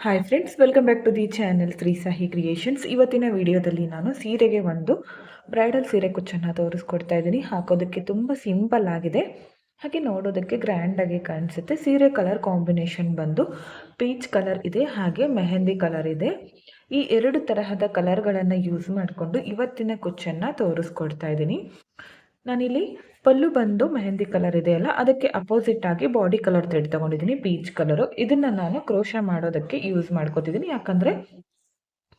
Hi friends welcome back to the channel three Sahi creations ಇವತ್ತಿನ ವಿಡಿಯೋದಲ್ಲಿ ನಾನು ಸೀರೆಗೆ ಒಂದು ಬ್ರೈಡಲ್ ಸೀರೆ ಕುಚ್ಚನ್ನು ತೋರಿಸ್ಕೊಡ್ತಾ ಇದ್ದೀನಿ. ಹಾಕೋದಕ್ಕೆ ತುಂಬ ಸಿಂಪಲ್ ಆಗಿದೆ. ಹಾಗೆ ನೋಡೋದಕ್ಕೆ ಗ್ರ್ಯಾಂಡಾಗಿ ಕಾಣಿಸುತ್ತೆ. ಸೀರೆ ಕಲರ್ ಕಾಂಬಿನೇಷನ್ ಬಂದು ಪೀಚ್ ಕಲರ್ ಇದೆ, ಹಾಗೆ ಮೆಹಂದಿ ಕಲರ್ ಇದೆ. ಈ ಎರಡು ತರಹದ ಕಲರ್ಗಳನ್ನು ಯೂಸ್ ಮಾಡಿಕೊಂಡು ಇವತ್ತಿನ ಕುಚ್ಚನ್ನು ತೋರಿಸ್ಕೊಡ್ತಾ ಇದ್ದೀನಿ. ನಾನಿಲ್ಲಿ ಪಲ್ಲು ಬಂದು ಮೆಹಂದಿ ಕಲರ್ ಇದೆಯಲ್ಲ ಅದಕ್ಕೆ ಅಪೋಸಿಟ್ ಆಗಿ ಬಾಡಿ ಕಲರ್ ಥ್ರೆಡ್ ತಗೊಂಡಿದ್ದೀನಿ ಪೀಚ್ ಕಲರು ಇದನ್ನು ನಾನು ಕ್ರೋಶ ಮಾಡೋದಕ್ಕೆ ಯೂಸ್ ಮಾಡ್ಕೋತಿದ್ದೀನಿ. ಯಾಕಂದರೆ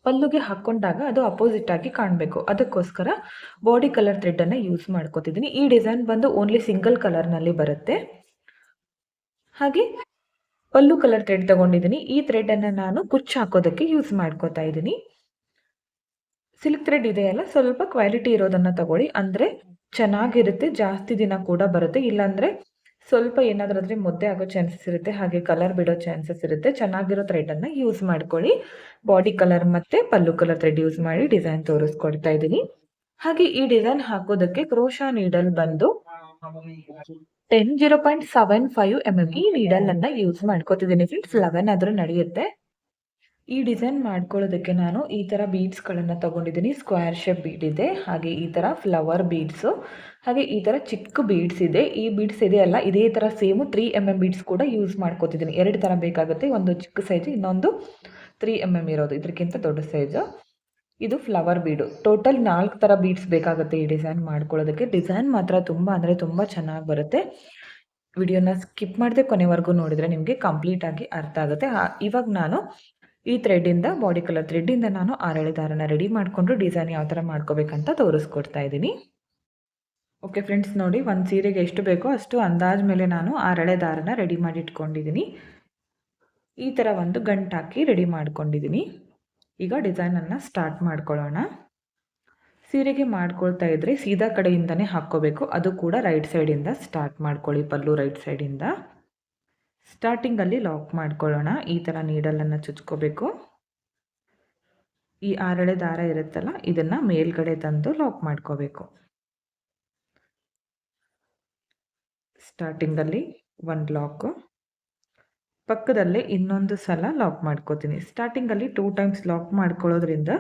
ಪಲ್ಲುಗೆ ಹಾಕ್ಕೊಂಡಾಗ ಅದು ಅಪೋಸಿಟ್ ಆಗಿ ಕಾಣಬೇಕು. ಅದಕ್ಕೋಸ್ಕರ ಬಾಡಿ ಕಲರ್ ಥ್ರೆಡ್ಡನ್ನು ಯೂಸ್ ಮಾಡ್ಕೋತಿದ್ದೀನಿ. ಈ ಡಿಸೈನ್ ಬಂದು ಓನ್ಲಿ ಸಿಂಗಲ್ ಕಲರ್ನಲ್ಲಿ ಬರುತ್ತೆ. ಹಾಗೆ ಪಲ್ಲು ಕಲರ್ ಥ್ರೆಡ್ ತಗೊಂಡಿದ್ದೀನಿ. ಈ ಥ್ರೆಡನ್ನು ನಾನು ಕುಚ್ಚು ಹಾಕೋದಕ್ಕೆ ಯೂಸ್ ಮಾಡ್ಕೋತಾ ಇದ್ದೀನಿ. ಸಿಲ್ಕ್ ಥ್ರೆಡ್ ಇದೆಯಲ್ಲ ಸ್ವಲ್ಪ ಕ್ವಾಲಿಟಿ ಇರೋದನ್ನು ತಗೊಳ್ಳಿ. ಅಂದರೆ ಚೆನ್ನಾಗಿರುತ್ತೆ, ಜಾಸ್ತಿ ದಿನ ಕೂಡ ಬರುತ್ತೆ. ಇಲ್ಲಾಂದರೆ ಸ್ವಲ್ಪ ಏನಾದರೂ ಆದರೆ ಮುದ್ದೆ ಆಗೋ ಚಾನ್ಸಸ್ ಇರುತ್ತೆ, ಹಾಗೆ ಕಲರ್ ಬಿಡೋ ಚಾನ್ಸಸ್ ಇರುತ್ತೆ. ಚೆನ್ನಾಗಿರೋ ಥ್ರೆಡನ್ನು ಯೂಸ್ ಮಾಡ್ಕೊಳ್ಳಿ. ಬಾಡಿ ಕಲರ್ ಮತ್ತು ಪಲ್ಲು ಕಲರ್ ಥ್ರೆಡ್ ಯೂಸ್ ಮಾಡಿ ಡಿಸೈನ್ ತೋರಿಸ್ಕೊಡ್ತಾ ಇದ್ದೀನಿ. ಹಾಗೆ ಈ ಡಿಸೈನ್ ಹಾಕೋದಕ್ಕೆ ಕ್ರೋಶಾ ನೀಡಲ್ ಬಂದು ten zero point seven five M M ಈ ನೀಡಲ್ ಅನ್ನ ಯೂಸ್ ಮಾಡ್ಕೋತಿದ್ದೀನಿ ಫ್ರೆಂಡ್ಸ್ ಲೆವೆನ್ ಆದ್ರೂ ನಡೆಯುತ್ತೆ. ಈ ಡಿಸೈನ್ ಮಾಡ್ಕೊಳ್ಳೋದಕ್ಕೆ ನಾನು ಈ ಥರ ಬೀಡ್ಸ್ಗಳನ್ನು ತಗೊಂಡಿದ್ದೀನಿ. ಸ್ಕ್ವೇರ್ ಶೇಪ್ ಬೀಡ್ ಇದೆ, ಹಾಗೆ ಈ ಥರ ಫ್ಲವರ್ ಬೀಡ್ಸು ಹಾಗೆ ಈ ಥರ ಚಿಕ್ಕ ಬೀಡ್ಸ್ ಇದೆ. ಈ ಬೀಡ್ಸ್ ಇದೆಯಲ್ಲ ಇದೇ ಥರ same three M M beads ಕೂಡ ಯೂಸ್ ಮಾಡ್ಕೋತಿದ್ದೀನಿ. ಎರಡು ಥರ ಬೇಕಾಗುತ್ತೆ, ಒಂದು ಚಿಕ್ಕ ಸೈಜು ಇನ್ನೊಂದು ತ್ರೀ ಎಂ ಎಂ ಇರೋದು. ಇದಕ್ಕಿಂತ ದೊಡ್ಡ ಸೈಜು ಇದು ಫ್ಲವರ್ ಬೀಡು ಟೋಟಲ್ ನಾಲ್ಕು ಥರ ಬೀಡ್ಸ್ ಬೇಕಾಗುತ್ತೆ ಈ ಡಿಸೈನ್ ಮಾಡ್ಕೊಳ್ಳೋದಕ್ಕೆ. ಡಿಸೈನ್ ಮಾತ್ರ ತುಂಬ ಅಂದರೆ ತುಂಬ ಚೆನ್ನಾಗಿ ಬರುತ್ತೆ. ವಿಡಿಯೋನ ಸ್ಕಿಪ್ ಮಾಡದೆ ಕೊನೆವರೆಗೂ ನೋಡಿದರೆ ನಿಮಗೆ ಕಂಪ್ಲೀಟಾಗಿ ಅರ್ಥ ಆಗುತ್ತೆ. ಇವಾಗ ನಾನು ಈ ಥ್ರೆಡ್ಡಿಂದ ಬಾಡಿ ಕಲರ್ ಥ್ರೆಡ್ಡಿಂದ ನಾನು ಆರಳೆ ದಾರನ ರೆಡಿ ಮಾಡಿಕೊಂಡು ಡಿಸೈನ್ ಯಾವ ಥರ ಮಾಡ್ಕೋಬೇಕಂತ ತೋರಿಸ್ಕೊಡ್ತಾ ಇದ್ದೀನಿ. ಓಕೆ ಫ್ರೆಂಡ್ಸ್ ನೋಡಿ ಒಂದು ಸೀರೆಗೆ ಎಷ್ಟು ಬೇಕೋ ಅಷ್ಟು ಅಂದಾಜ್ ಮೇಲೆ ನಾನು ಆರಳೆ ದಾರನ ರೆಡಿ ಮಾಡಿ ಇಟ್ಕೊಂಡಿದ್ದೀನಿ ಈ ಥರ ಒಂದು ಗಂಟಾಕಿ ರೆಡಿ ಮಾಡ್ಕೊಂಡಿದ್ದೀನಿ. ಈಗ ಡಿಸೈನನ್ನು ಸ್ಟಾರ್ಟ್ ಮಾಡ್ಕೊಳ್ಳೋಣ. ಸೀರೆಗೆ ಮಾಡ್ಕೊಳ್ತಾ ಇದ್ದರೆ ಸೀದಾ ಕಡೆಯಿಂದನೇ ಹಾಕ್ಕೋಬೇಕು. ಅದು ಕೂಡ ರೈಟ್ ಸೈಡಿಂದ ಸ್ಟಾರ್ಟ್ ಮಾಡ್ಕೊಳ್ಳಿ, ಪಲ್ಲು ರೈಟ್ ಸೈಡಿಂದ ಸ್ಟಾರ್ಟಿಂಗಲ್ಲಿ ಲಾಕ್ ಮಾಡ್ಕೊಳ್ಳೋಣ. ಈ ಥರ ನೀಡಲನ್ನು ಚುಚ್ಕೋಬೇಕು. ಈ ಆರಳೆ ದಾರ ಇರುತ್ತಲ್ಲ, ಇದನ್ನು ಮೇಲ್ಗಡೆ ತಂದು ಲಾಕ್ ಮಾಡ್ಕೋಬೇಕು. ಸ್ಟಾರ್ಟಿಂಗಲ್ಲಿ ಒಂದು ಲಾಕು ಪಕ್ಕದಲ್ಲೇ ಇನ್ನೊಂದು ಸಲ ಲಾಕ್ ಮಾಡ್ಕೋತೀನಿ. ಸ್ಟಾರ್ಟಿಂಗಲ್ಲಿ ಟೂ ಟೈಮ್ಸ್ ಲಾಕ್ ಮಾಡ್ಕೊಳ್ಳೋದ್ರಿಂದ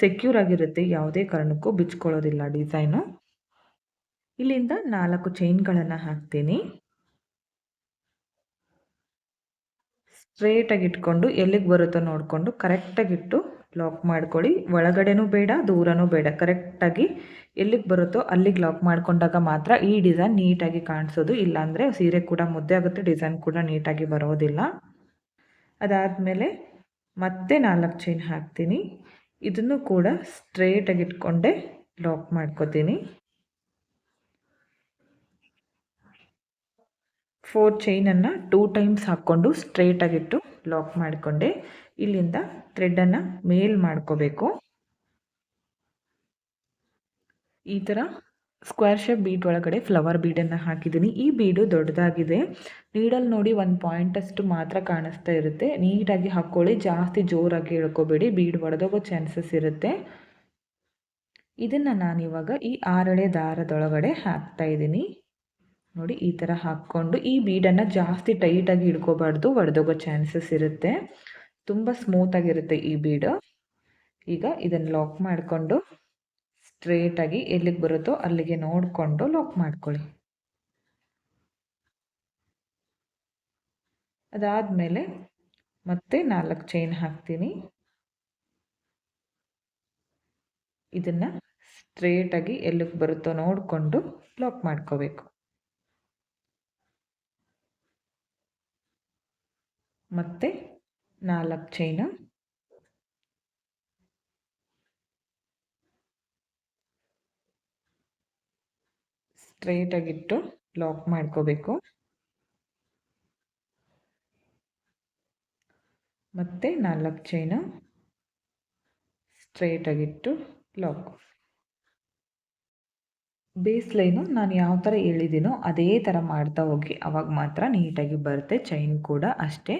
ಸೆಕ್ಯೂರ್ ಆಗಿರುತ್ತೆ. ಯಾವುದೇ ಕಾರಣಕ್ಕೂ ಬಿಚ್ಕೊಳ್ಳೋದಿಲ್ಲ ಡಿಸೈನು ಇಲ್ಲಿಂದ ನಾಲ್ಕು ಚೈನ್ಗಳನ್ನು ಹಾಕ್ತೀನಿ. ಸ್ಟ್ರೇಟಾಗಿ ಇಟ್ಕೊಂಡು ಎಲ್ಲಿಗೆ ಬರುತ್ತೋ ನೋಡಿಕೊಂಡು ಕರೆಕ್ಟಾಗಿಟ್ಟು ಲಾಕ್ ಮಾಡ್ಕೊಳ್ಳಿ. ಒಳಗಡೆನೂ ಬೇಡ, ದೂರನೂ ಬೇಡ. ಕರೆಕ್ಟಾಗಿ ಎಲ್ಲಿಗೆ ಬರುತ್ತೋ ಅಲ್ಲಿಗೆ ಲಾಕ್ ಮಾಡ್ಕೊಂಡಾಗ ಮಾತ್ರ ಈ ಡಿಸೈನ್ ನೀಟಾಗಿ ಕಾಣಿಸೋದು. ಇಲ್ಲಾಂದರೆ ಸೀರೆ ಕೂಡ ಮುದ್ದೆ ಆಗುತ್ತೆ, ಡಿಸೈನ್ ಕೂಡ ನೀಟಾಗಿ ಬರೋದಿಲ್ಲ. ಅದಾದಮೇಲೆ ಮತ್ತೆ ನಾಲ್ಕು ಚೈನ್ ಹಾಕ್ತೀನಿ. ಇದನ್ನು ಕೂಡ ಸ್ಟ್ರೇಟಾಗಿ ಇಟ್ಕೊಂಡೆ ಲಾಕ್ ಮಾಡ್ಕೋತೀನಿ. ಫೋರ್ ಚೈನನ್ನು ಟೂ ಟೈಮ್ಸ್ ಹಾಕ್ಕೊಂಡು ಸ್ಟ್ರೇಟಾಗಿಟ್ಟು ಲಾಕ್ ಮಾಡಿಕೊಂಡೆ. ಇಲ್ಲಿಂದ ಥ್ರೆಡ್ಡನ್ನು ಮೇಲ್ ಮಾಡ್ಕೋಬೇಕು. ಈ ಥರ ಸ್ಕ್ವೇರ್ ಶೇಪ್ ಬೀಡ್ ಒಳಗಡೆ ಫ್ಲವರ್ ಬೀಡನ್ನು ಹಾಕಿದ್ದೀನಿ. ಈ ಬೀಡು ದೊಡ್ಡದಾಗಿದೆ. ನೀಡಲ್ ನೋಡಿ ಒಂದು ಪಾಯಿಂಟಷ್ಟು ಮಾತ್ರ ಕಾಣಿಸ್ತಾ ಇರುತ್ತೆ. ನೀಟಾಗಿ ಹಾಕ್ಕೊಳ್ಳಿ. ಜಾಸ್ತಿ ಜೋರಾಗಿ ಹೇಳ್ಕೋಬೇಡಿ ಬೀಡ್ ಒಡೆದೋಗೋ ಚಾನ್ಸಸ್ ಇರುತ್ತೆ. ಇದನ್ನು ನಾನಿವಾಗ ಈ ಆರಳೆ ದಾರದೊಳಗಡೆ ಹಾಕ್ತಾ ಇದ್ದೀನಿ. ನೋಡಿ, ಈ ಥರ ಹಾಕ್ಕೊಂಡು ಈ ಬೀಡನ್ನು ಜಾಸ್ತಿ ಟೈಟಾಗಿ ಹಿಡ್ಕೋಬಾರ್ದು. ಒಡೆದೋಗೋ ಚಾನ್ಸಸ್ ಇರುತ್ತೆ. ತುಂಬ ಸ್ಮೂತಾಗಿರುತ್ತೆ ಈ ಬೀಡು. ಈಗ ಇದನ್ನು ಲಾಕ್ ಮಾಡಿಕೊಂಡು ಸ್ಟ್ರೇಟಾಗಿ ಎಲ್ಲಿಗೆ ಬರುತ್ತೋ ಅಲ್ಲಿಗೆ ನೋಡಿಕೊಂಡು ಲಾಕ್ ಮಾಡ್ಕೊಳ್ಳಿ. ಅದಾದಮೇಲೆ ಮತ್ತೆ ನಾಲ್ಕು ಚೈನ್ ಹಾಕ್ತೀನಿ. ಇದನ್ನು ಸ್ಟ್ರೇಟಾಗಿ ಎಲ್ಲಿಗೆ ಬರುತ್ತೋ ನೋಡಿಕೊಂಡು ಲಾಕ್ ಮಾಡ್ಕೋಬೇಕು. ಮತ್ತು ನಾಲ್ಕು ಚೈನ ಸ್ಟ್ರೈಟಾಗಿಟ್ಟು ಲಾಕ್ ಮಾಡ್ಕೋಬೇಕು. ಮತ್ತು ನಾಲ್ಕು ಚೈನ ಸ್ಟ್ರೈಟಾಗಿಟ್ಟು ಲಾಕ್ ಬೇಸ್ ಲೈನು ನಾನು ಯಾವ ಥರ ಹೇಳಿದ್ದೀನೋ ಅದೇ ಥರ ಮಾಡ್ತಾ ಹೋಗಿ. ಅವಾಗ ಮಾತ್ರ ನೀಟಾಗಿ ಬರುತ್ತೆ. ಚೈನ್ ಕೂಡ ಅಷ್ಟೇ.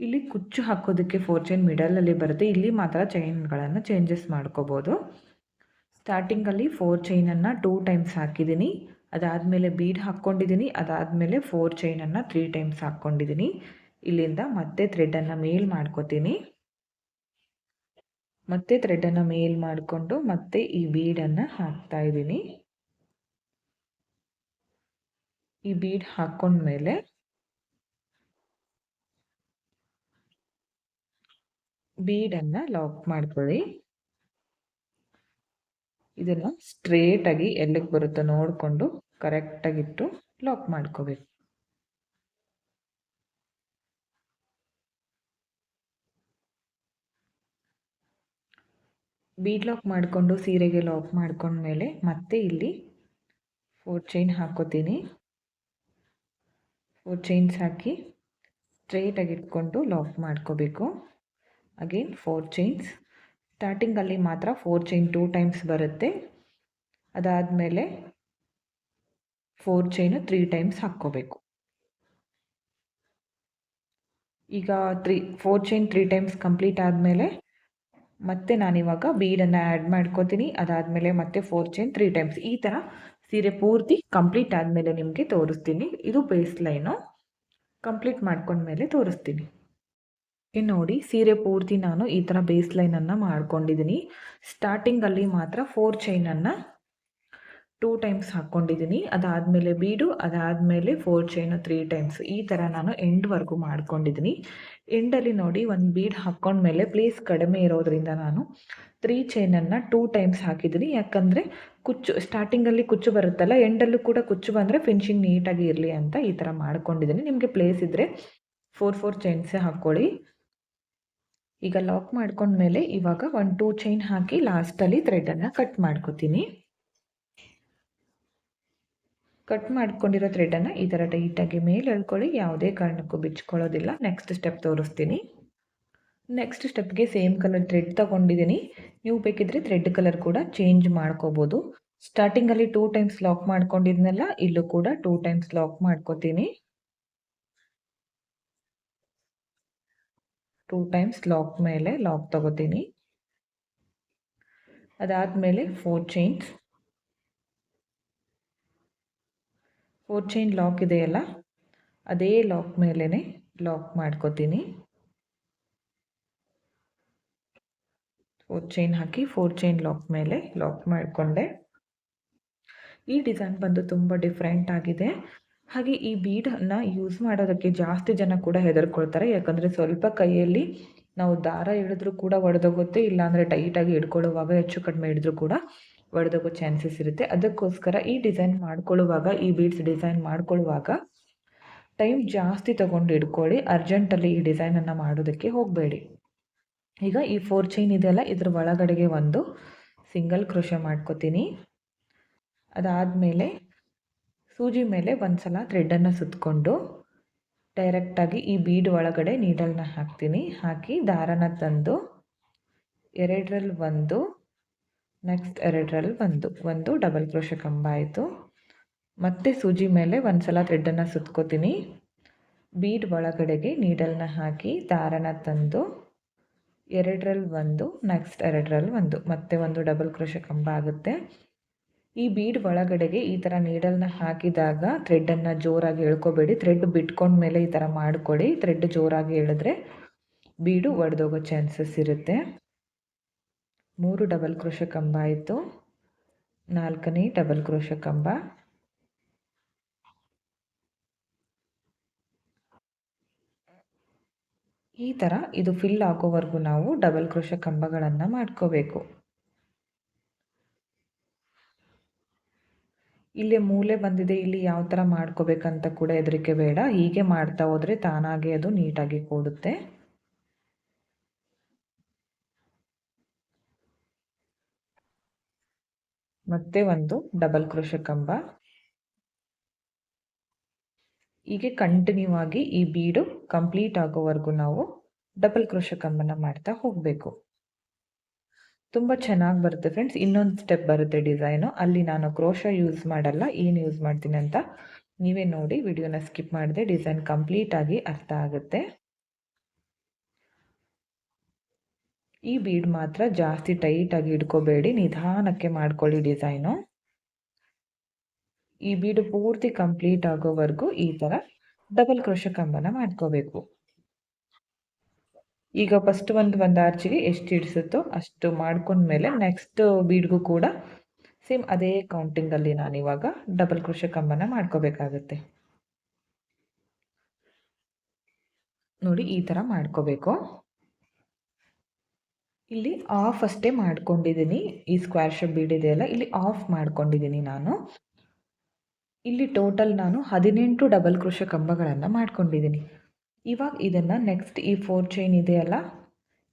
ಇಲ್ಲಿ ಕುಚ್ಚು ಹಾಕೋದಕ್ಕೆ ಫೋರ್ ಚೈನ್ ಮಿಡಲಲ್ಲಿ ಬರುತ್ತೆ. ಇಲ್ಲಿ ಮಾತ್ರ ಚೈನ್ಗಳನ್ನು ಚೇಂಜಸ್ ಮಾಡ್ಕೋಬೋದು. ಸ್ಟಾರ್ಟಿಂಗಲ್ಲಿ ಫೋರ್ ಚೈನನ್ನು ಟೂ ಟೈಮ್ಸ್ ಹಾಕಿದ್ದೀನಿ. ಅದಾದಮೇಲೆ ಬೀಡ್ ಹಾಕ್ಕೊಂಡಿದ್ದೀನಿ. ಅದಾದಮೇಲೆ ಫೋರ್ ಚೈನನ್ನು ತ್ರೀ ಟೈಮ್ಸ್ ಹಾಕ್ಕೊಂಡಿದ್ದೀನಿ. ಇಲ್ಲಿಂದ ಮತ್ತೆ ಥ್ರೆಡನ್ನು ಮೇಲ್ ಮಾಡ್ಕೋತೀನಿ. ಮತ್ತೆ ಥ್ರೆಡನ್ನು ಮೇಲ್ ಮಾಡಿಕೊಂಡು ಮತ್ತೆ ಈ ಬೀಡನ್ನು ಹಾಕ್ತಾ ಇದ್ದೀನಿ. ಈ ಬೀಡ್ ಹಾಕೊಂಡ್ಮೇಲೆ ಬೀಡನ್ನು ಲಾಕ್ ಮಾಡ್ಕೊಳ್ಳಿ. ಇದನ್ನು ಸ್ಟ್ರೇಟಾಗಿ ಎಲ್ಲಿಗೆ ಬರುತ್ತೋ ನೋಡಿಕೊಂಡು ಕರೆಕ್ಟಾಗಿಟ್ಟು ಲಾಕ್ ಮಾಡ್ಕೋಬೇಕು. ಬೀಡ್ ಲಾಕ್ ಮಾಡಿಕೊಂಡು ಸೀರೆಗೆ ಲಾಕ್ ಮಾಡ್ಕೊಂಡ್ಮೇಲೆ ಮತ್ತೆ ಇಲ್ಲಿ ಫೋರ್ ಚೈನ್ ಹಾಕೋತೀನಿ. ಫೋರ್ ಚೈನ್ಸ್ ಹಾಕಿ ಸ್ಟ್ರೇಟಾಗಿ ಇಟ್ಕೊಂಡು ಲಾಕ್ ಮಾಡ್ಕೋಬೇಕು. ಅಗೇನ್ ಫೋರ್ ಚೈನ್ಸ್ ಸ್ಟಾರ್ಟಿಂಗಲ್ಲಿ ಮಾತ್ರ ಫೋರ್ ಚೈನ್ ಟೂ ಟೈಮ್ಸ್ ಬರುತ್ತೆ. ಅದಾದಮೇಲೆ ಫೋರ್ ಚೈನು ತ್ರೀ ಟೈಮ್ಸ್ ಹಾಕ್ಕೋಬೇಕು. ಈಗ three four chain three times complete ಆದಮೇಲೆ ಮತ್ತೆ ನಾನಿವಾಗ ಬೀಡನ್ನು ಆ್ಯಡ್ ಮಾಡ್ಕೋತೀನಿ. ಅದಾದಮೇಲೆ ಮತ್ತೆ ಫೋರ್ ಚೈನ್ ತ್ರೀ ಟೈಮ್ಸ್ ಈ ಥರ ಸೀರೆ ಪೂರ್ತಿ ಕಂಪ್ಲೀಟ್ ಆದಮೇಲೆ ನಿಮಗೆ ತೋರಿಸ್ತೀನಿ. ಇದು ಬೇಸ್ ಲೈನು ಕಂಪ್ಲೀಟ್ ಮಾಡ್ಕೊಂಡ್ಮೇಲೆ ತೋರಿಸ್ತೀನಿ. ನೋಡಿ, ಸೀರೆ ಪೂರ್ತಿ ನಾನು ಈ ಥರ ಬೇಸ್ ಲೈನನ್ನು ಮಾಡ್ಕೊಂಡಿದ್ದೀನಿ ಸ್ಟಾರ್ಟಿಂಗಲ್ಲಿ ಮಾತ್ರ ಫೋರ್ ಚೈನನ್ನು ಟೂ ಟೈಮ್ಸ್ ಹಾಕ್ಕೊಂಡಿದ್ದೀನಿ ಅದಾದಮೇಲೆ ಬೀಡು, ಅದಾದಮೇಲೆ ಫೋರ್ ಚೈನು ತ್ರೀ ಟೈಮ್ಸ್ ಈ ಥರ ನಾನು ಎಂಡ್ವರೆಗೂ ಮಾಡ್ಕೊಂಡಿದ್ದೀನಿ ಎಂಡಲ್ಲಿ ನೋಡಿ ಒಂದು ಬೀಡ್ ಹಾಕ್ಕೊಂಡ್ಮೇಲೆ ಪ್ಲೇಸ್ ಕಡಿಮೆ ಇರೋದ್ರಿಂದ ನಾನು ತ್ರೀ ಚೈನನ್ನು ಟೂ ಟೈಮ್ಸ್ ಹಾಕಿದ್ದೀನಿ ಯಾಕಂದರೆ ಕುಚ್ಚು ಸ್ಟಾರ್ಟಿಂಗಲ್ಲಿ ಕುಚ್ಚು ಬರುತ್ತಲ್ಲ ಎಂಡಲ್ಲೂ ಕೂಡ ಕುಚ್ಚು ಬಂದರೆ ಫಿನಿಶಿಂಗ್ ನೀಟಾಗಿ ಇರಲಿ ಅಂತ ಈ ಥರ ಮಾಡ್ಕೊಂಡಿದ್ದೀನಿ. ನಿಮಗೆ ಪ್ಲೇಸ್ ಇದ್ದರೆ ಫೋರ್ ಫೋರ್ ಚೈನ್ಸೇ ಹಾಕ್ಕೊಳ್ಳಿ ಈಗ ಲಾಕ್ ಮಾಡ್ಕೊಂಡ್ಮೇಲೆ ಇವಾಗ ಒಂದು ಟೂ ಚೈನ್ ಹಾಕಿ ಲಾಸ್ಟಲ್ಲಿ ಥ್ರೆಡನ್ನು ಕಟ್ ಮಾಡ್ಕೋತೀನಿ. ಕಟ್ ಮಾಡ್ಕೊಂಡಿರೋ ಥ್ರೆಡನ್ನು ಈ ಥರ ಟೈಟಾಗಿ ಮೇಲೆ ಎಳ್ಕೊಳ್ಳಿ ಯಾವುದೇ ಕಾರಣಕ್ಕೂ ಬಿಚ್ಕೊಳ್ಳೋದಿಲ್ಲ. ನೆಕ್ಸ್ಟ್ ಸ್ಟೆಪ್ ತೋರಿಸ್ತೀನಿ. ನೆಕ್ಸ್ಟ್ ಸ್ಟೆಪ್ಗೆ ಸೇಮ್ ಕಲರ್ ಥ್ರೆಡ್ ತಗೊಂಡಿದ್ದೀನಿ ನೀವು ಬೇಕಿದ್ರೆ ಥ್ರೆಡ್ ಕಲರ್ ಕೂಡ ಚೇಂಜ್ ಮಾಡ್ಕೋಬೋದು. ಸ್ಟಾರ್ಟಿಂಗಲ್ಲಿ ಟೂ ಟೈಮ್ಸ್ ಲಾಕ್ ಮಾಡ್ಕೊಂಡಿದ್ನೆಲ್ಲ, ಇಲ್ಲೂ ಕೂಡ ಟೂ ಟೈಮ್ಸ್ ಲಾಕ್ ಮಾಡ್ಕೋತೀನಿ. ಟೂ ಟೈಮ್ಸ್ ಲಾಕ್ ಮೇಲೆ ಲಾಕ್ ತಗೋತೀನಿ. ಅದಾದಮೇಲೆ four chains four chain lock ಇದೆಯಲ್ಲ, ಅದೇ ಲಾಕ್ ಮೇಲೇ ಲಾಕ್ ಮಾಡ್ಕೋತೀನಿ. ಫೋರ್ ಚೈನ್ ಹಾಕಿ ಫೋರ್ ಚೈನ್ ಲಾಕ್ ಮೇಲೆ ಲಾಕ್ ಮಾಡಿಕೊಂಡೆ. ಈ ಡಿಸೈನ್ ಬಂದು ತುಂಬ ಡಿಫ್ರೆಂಟ್ ಆಗಿದೆ. ಹಾಗೆ ಈ ಬೀಡನ್ನು ಯೂಸ್ ಮಾಡೋದಕ್ಕೆ ಜಾಸ್ತಿ ಜನ ಕೂಡ ಹೆದರ್ಕೊಳ್ತಾರೆ. ಯಾಕಂದರೆ ಸ್ವಲ್ಪ ಕೈಯಲ್ಲಿ ನಾವು ದಾರ ಹಿಡಿದ್ರೂ ಕೂಡ ಒಡೆದೋಗುತ್ತೆ, ಇಲ್ಲಾಂದರೆ ಟೈಟಾಗಿ ಹಿಡ್ಕೊಳ್ಳುವಾಗ ಹೆಚ್ಚು ಕಡಿಮೆ ಹಿಡಿದ್ರೂ ಕೂಡ ಒಡೆದೋಗೋ ಚಾನ್ಸಸ್ ಇರುತ್ತೆ. ಅದಕ್ಕೋಸ್ಕರ ಈ ಡಿಸೈನ್ ಮಾಡ್ಕೊಳ್ಳುವಾಗ, ಈ ಬೀಡ್ಸ್ ಡಿಸೈನ್ ಮಾಡ್ಕೊಳ್ಳುವಾಗ ಟೈಮ್ ಜಾಸ್ತಿ ತೊಗೊಂಡು ಇಟ್ಕೊಳ್ಳಿ ಅರ್ಜೆಂಟಲ್ಲಿ ಈ ಡಿಸೈನನ್ನು ಮಾಡೋದಕ್ಕೆ ಹೋಗಬೇಡಿ. ಈಗ ಈ ಫೋರ್ ಚೈನ್ ಇದೆಯಲ್ಲ, ಇದ್ರ ಒಳಗಡೆಗೆ ಒಂದು ಸಿಂಗಲ್ ಕ್ರೋಶ ಮಾಡ್ಕೋತೀನಿ. ಅದಾದಮೇಲೆ ಸೂಜಿ ಮೇಲೆ ಒಂದು ಸಲ ಥ್ರೆಡ್ಡನ್ನು ಸುತ್ತಕೊಂಡು ಡೈರೆಕ್ಟಾಗಿ ಈ ಬೀಡ್ ಒಳಗಡೆ ನೀಡಲ್ನ ಹಾಕ್ತೀನಿ. ಹಾಕಿ ದಾರನ ತಂದು ಎರಡರಲ್ಲಿ ಒಂದು ನೆಕ್ಸ್ಟ್ ಎರಡರಲ್ಲಿ ಒಂದು ಒಂದು ಡಬಲ್ ಕ್ರೋಶ ಕಂಬ ಆಯಿತು. ಮತ್ತೆ ಸೂಜಿ ಮೇಲೆ ಒಂದು ಸಲ ಥ್ರೆಡ್ಡನ್ನು ಸುತ್ಕೋತೀನಿ. ಬೀಡ್ ಒಳಗಡೆಗೆ ನೀಡಲ್ನ ಹಾಕಿ ದಾರನ ತಂದು ಎರಡರಲ್ಲಿ ಒಂದು ನೆಕ್ಸ್ಟ್ ಎರಡರಲ್ಲಿ ಒಂದು. ಮತ್ತೆ ಒಂದು ಡಬಲ್ ಕ್ರೋಶ ಕಂಬ ಆಗುತ್ತೆ. ಈ ಬೀಡ್ ಒಳಗಡೆಗೆ ಈ ಥರ ನೀಡಲ್ನ ಹಾಕಿದಾಗ ಥ್ರೆಡ್ಡನ್ನು ಜೋರಾಗಿ ಎಳ್ಕೊಬೇಡಿ. ಥ್ರೆಡ್ ಬಿಟ್ಕೊಂಡ್ಮೇಲೆ ಈ ಥರ ಮಾಡಿಕೊಡಿ. ಥ್ರೆಡ್ ಜೋರಾಗಿ ಎಳೆದ್ರೆ ಬೀಡು ಒಡೆದೋಗೋ ಚಾನ್ಸಸ್ ಇರುತ್ತೆ. ಮೂರು ಡಬಲ್ ಕ್ರೋಶ ಕಂಬ ಆಯಿತು. ನಾಲ್ಕನೇ ಡಬಲ್ ಕ್ರೋಶ ಕಂಬ. ಈ ಥರ ಇದು ಫಿಲ್ ಆಗೋವರೆಗೂ ನಾವು ಡಬಲ್ ಕ್ರೋಶ ಕಂಬಗಳನ್ನು ಮಾಡ್ಕೋಬೇಕು. ಇಲ್ಲಿ ಮೂಲೆ ಬಂದಿದೆ, ಇಲ್ಲಿ ಯಾವ ಥರ ಮಾಡ್ಕೋಬೇಕಂತ ಕೂಡ ಹೆದರಿಕೆ ಬೇಡ. ಹೀಗೆ ಮಾಡ್ತಾ ಹೋದರೆ ತಾನಾಗೆ ಅದು ನೀಟಾಗಿ ಕೂಡುತ್ತೆ. ಮತ್ತೆ ಒಂದು ಡಬಲ್ ಕ್ರೋಶ ಕಂಬ. ಹೀಗೆ ಕಂಟಿನ್ಯೂ ಆಗಿ ಈ ಬೀಡು ಕಂಪ್ಲೀಟ್ ಆಗೋವರೆಗೂ ನಾವು ಡಬಲ್ ಕ್ರೋಶ ಕಂಬನ ಮಾಡ್ತಾ ಹೋಗಬೇಕು. ತುಂಬ ಚೆನ್ನಾಗಿ ಬರುತ್ತೆ ಫ್ರೆಂಡ್ಸ್ ಇನ್ನೊಂದು ಸ್ಟೆಪ್ ಬರುತ್ತೆ ಡಿಸೈನು ಅಲ್ಲಿ ನಾನು ಕ್ರೋಶ ಯೂಸ್ ಮಾಡಲ್ಲ, ಏನು ಯೂಸ್ ಮಾಡ್ತೀನಿ ಅಂತ ನೀವೇ ನೋಡಿ. ವಿಡಿಯೋನ ಸ್ಕಿಪ್ ಮಾಡಿದೆ ಡಿಸೈನ್ ಕಂಪ್ಲೀಟ್ ಆಗಿ ಅರ್ಥ ಆಗುತ್ತೆ. ಈ ಬೀಡ್ ಮಾತ್ರ ಜಾಸ್ತಿ ಟೈಟಾಗಿ ಇಟ್ಕೋಬೇಡಿ. ನಿಧಾನಕ್ಕೆ ಮಾಡ್ಕೊಳ್ಳಿ ಡಿಸೈನು ಈ ಬೀಡು ಪೂರ್ತಿ ಕಂಪ್ಲೀಟ್ ಆಗೋವರೆಗೂ ಈ ಥರ ಡಬಲ್ ಕ್ರೋಶ ಕಂಬನ ಮಾಡ್ಕೋಬೇಕು. ಈಗ ಫಸ್ಟ್ ಒಂದು ಒಂದು ಆರ್ಚಿಗೆ ಎಷ್ಟು ಹಿಡಿಸುತ್ತೋ ಅಷ್ಟು ಮಾಡ್ಕೊಂಡ್ಮೇಲೆ ನೆಕ್ಸ್ಟ್ ಬೀಡ್ಗೂ ಕೂಡ ಸೇಮ್ ಅದೇ ಕೌಂಟಿಂಗಲ್ಲಿ ಇವಾಗ ಡಬಲ್ ಕ್ರೋಶ ಕಂಬನ ಮಾಡ್ಕೋಬೇಕಾಗತ್ತೆ. ನೋಡಿ ಈ ಥರ ಮಾಡ್ಕೋಬೇಕು. ಇಲ್ಲಿ ಆಫ್ ಅಷ್ಟೇ ಮಾಡ್ಕೊಂಡಿದ್ದೀನಿ ಈ ಸ್ಕ್ವೇರ್ ಶೇಪ್ ಬೀಡ್ ಇದೆಯಲ್ಲ, ಇಲ್ಲಿ ಆಫ್ ಮಾಡ್ಕೊಂಡಿದ್ದೀನಿ ನಾನು. ಇಲ್ಲಿ ಟೋಟಲ್ ನಾನು ಹದಿನೆಂಟು ಡಬಲ್ ಕೃಷಿ ಕಂಬಗಳನ್ನು ಮಾಡ್ಕೊಂಡಿದ್ದೀನಿ ಇವಾಗ ಇದನ್ನು ನೆಕ್ಸ್ಟ್ ಈ ಫೋರ್ ಚೈನ್ ಇದೆಯಲ್ಲ